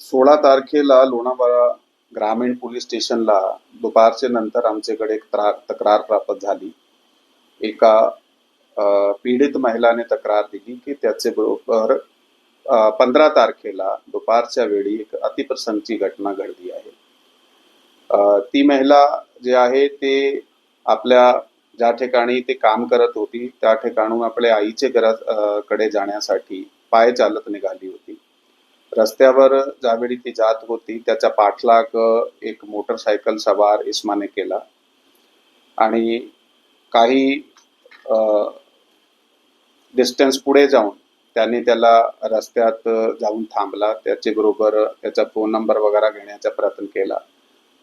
सोळा तारखेला लोणावळा ग्रामीण पोलीस स्टेशनला दुपारच्या नंतर आमच्याकडे एक तक्रार प्राप्त झाली. एका पीडित महिलाने तक्रार दिली की त्याचे बरोबर पंधरा तारखेला दुपारच्या वेळी एक अतिप्रसंगची घटना घडली आहे. ती महिला जे आहे ते आपल्या ज्या ठिकाणी ते काम करत होती त्या ठिकाणून आपल्या आईचे घरात कडे जाण्यासाठी पाय चालत निघाली होती. रस्त्यावर ज्यावेळी ती जात होती. त्याचा पाठलाग एक मोटरसायकल सवार इस्माने केला. आणि काही डिस्टन्स पुढे जाऊन त्याने त्याला रस्त्यात जाऊन थांबला. त्याचे बरोबर त्याचा फोन नंबर वगैरे घेण्याचा प्रयत्न केला.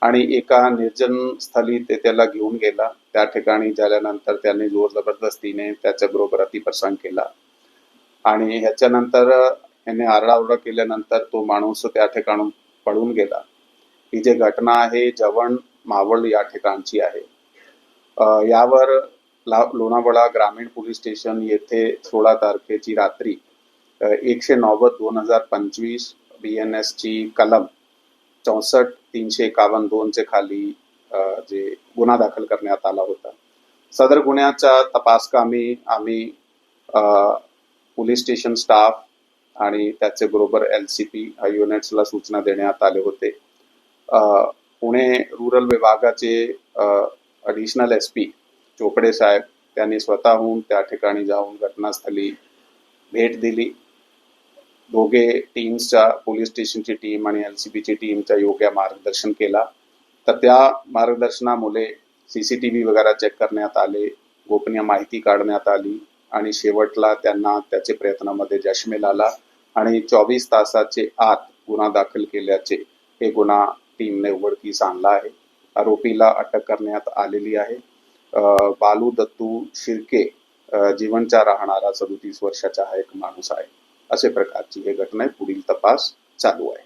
आणि एका निर्जन स्थळी ते त्याला घेऊन गेला. त्या ठिकाणी झाल्यानंतर त्याने जोर जबरदस्तीने त्याच्याबरोबर अतिप्रसंग केला. आणि ह्याच्यानंतर याने आरडाओरडा केल्यानंतर तो माणूस त्या ठिकाणून पळून गेला. ही जी घटना आहे जवण मावळ या ठिकाणची आहे. यावर ला- लोणावळा ग्रामीण पोलीस स्टेशन येथे सोळा तारखेची रात्री एकशे नव्वद दोन हजार पंचवीस बी एन एसची कलम चौसष्ट तीनशे एकावन्न दोनचे खाली जे गुन्हा दाखल करण्यात आला होता. सदर गुन्ह्याच्या तपासकामी आम्ही पोलीस स्टेशन स्टाफ आणि त्याचे बरोबर एल सी पी युनिट्सला सूचना देण्यात आले होते. पुणे रुरल विभागाचे अडिशनल एस पी चोपडे साहेब त्यांनी स्वतःहून त्या ठिकाणी जाऊन घटनास्थळी भेट दिली. दोघे टीम्सच्या पोलीस स्टेशनची टीम आणि एल सी बीची टीमचा योग्य मार्गदर्शन केला. तर त्या मार्गदर्शनामुळे सी सी टी व्ही वगैरे चेक करण्यात आले गोपनीय माहिती काढण्यात आली आणि शेवटला त्यांना त्याचे प्रयत्नामध्ये यश मिळाला. आणि चोवीस तासाचे आत गुन्हा दाखल केल्याचे हे गुन्हा टीमने उघडकीस आणला आहे. आरोपीला अटक करण्यात आलेली आहे. बालू दत्तू शिर्के जीवनचा राहणारा सदोतीस वर्षाचा हा एक माणूस आहे. असे प्रकारची हे घटना आहे. पुढील तपास चालू आहे.